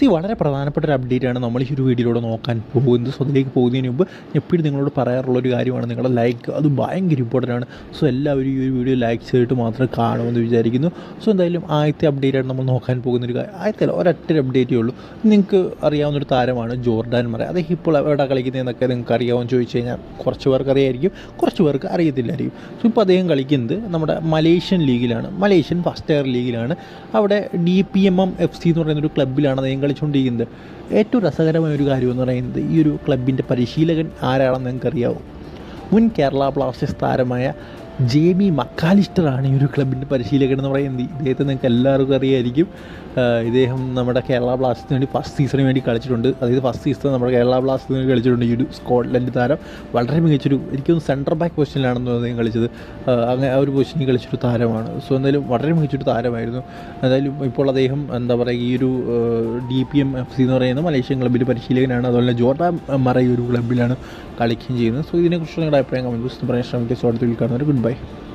C വളരെ പ്രധാനപ്പെട്ട ഒരു അപ്ഡേറ്റാണ് നമ്മൾ ഈ ഒരു വീഡിയോയിലൂടെ നോക്കാൻ പോകുന്നത്. സോ അതിലേക്ക് പോകുന്നതിന് മുമ്പ് എപ്പോഴും നിങ്ങളോട് പറയാറുള്ള ഒരു കാര്യമാണ്. നിങ്ങളുടെ ലൈക്ക് അത് ഭയങ്കര ഇമ്പോർട്ടന്റ് ആണ്. സോ എല്ലാവരും ഈ ഒരു വീഡിയോ ലൈക്ക് ചെയ്തിട്ട് മാത്രം കാണുമെന്ന് വിചാരിക്കുന്നു. സോ എന്തായാലും ആദ്യത്തെ അപ്ഡേറ്റ് ആണ് നമ്മൾ നോക്കാൻ പോകുന്ന ഒരു കാര്യം ആദ്യത്തെ ഒരൊറ്റ അപ്ഡേറ്റേ ഉള്ളൂ. നിങ്ങൾക്ക് അറിയാവുന്ന ഒരു താരമാണ് ജോർഡാൻ മറ. അത് ഇപ്പോൾ എവിടെ കളിക്കുന്നതെന്നൊക്കെ നിങ്ങൾക്ക് അറിയാമെന്ന് ചോദിച്ചു കഴിഞ്ഞാൽ കുറച്ച് പേർക്ക് അറിയായിരിക്കും കുറച്ച് പേർക്ക് അറിയത്തില്ലായിരിക്കും. സോ ഇപ്പോൾ അദ്ദേഹം കളിക്കുന്നത് നമ്മുടെ മലേഷ്യൻ ലീഗിലാണ്. മലേഷ്യൻ ഫസ്റ്റ് എയർ ലീഗിലാണ്. അവിടെ D P M M F C എന്ന് പറയുന്ന ഒരു ക്ലബ്ബിലാണ് അദ്ദേഹം കളിച്ചുകൊണ്ടിരിക്കുന്നത് ഏറ്റവും രസകരമായ ഒരു കാര്യം എന്ന് പറയുന്നത് ഈ ഒരു ക്ലബിന്റെ പരിശീലകൻ ആരാണെന്ന് നിങ്ങൾക്ക് അറിയാവും മുൻ കേരള ബ്ലാസ്റ്റേഴ്സ് താരമായ ജേമി മക്കാലിസ്റ്ററാണ് ഈ ഒരു ക്ലബിന്റെ പരിശീലകൻ എന്ന് പറയുന്നത്. ഇദ്ദേഹത്തെ നിങ്ങൾക്ക് എല്ലാവർക്കും അറിയായിരിക്കും. ഇദ്ദേഹം നമ്മുടെ കേരള ബ്ലാസ്റ്റേഴ്സിന് വേണ്ടി ഫസ്റ്റ് സീസണിന് വേണ്ടി കളിച്ചിട്ടുണ്ട്. അതായത് ഫസ്റ്റ് സീസൺ നമ്മുടെ കേരള ബ്ലാസ്റ്റേഴ്സിന് വേണ്ടി കളിച്ചിട്ടുണ്ട് ഈ ഒരു സ്കോട്ട്ലൻഡ് താരം. വളരെ മികച്ചൊരു എനിക്കൊന്ന് സെന്റർ ബാക്ക് പൊസിഷനിലാണെന്ന് അദ്ദേഹം കളിച്ചത്. അങ്ങനെ ആ ഒരു പൊസിഷനിൽ കളിച്ചൊരു താരമാണ്. സോ എന്തായാലും വളരെ മികച്ചൊരു താരമായിരുന്നു. എന്തായാലും ഇപ്പോൾ അദ്ദേഹം എന്താ പറയുക ഈ ഒരു D P M F C എന്ന് പറയുന്ന മലേഷ്യൻ ക്ലബിന്റെ പരിശീലകനാണ്. അതുപോലെ ജോർഡാൻ മറ ഈ ഒരു ക്ലബ്ബിലാണ് കളിക്കുകയും ചെയ്യുന്നത്. സോ ഇതിനെക്കുറിച്ച് നിങ്ങളുടെ അഭിപ്രായം കമന്റ് ബോക്സിൽ പറയാൻ ശ്രമിക്കുക. സോ കാണുന്നവർ ഗുഡ് ബൈ Bye.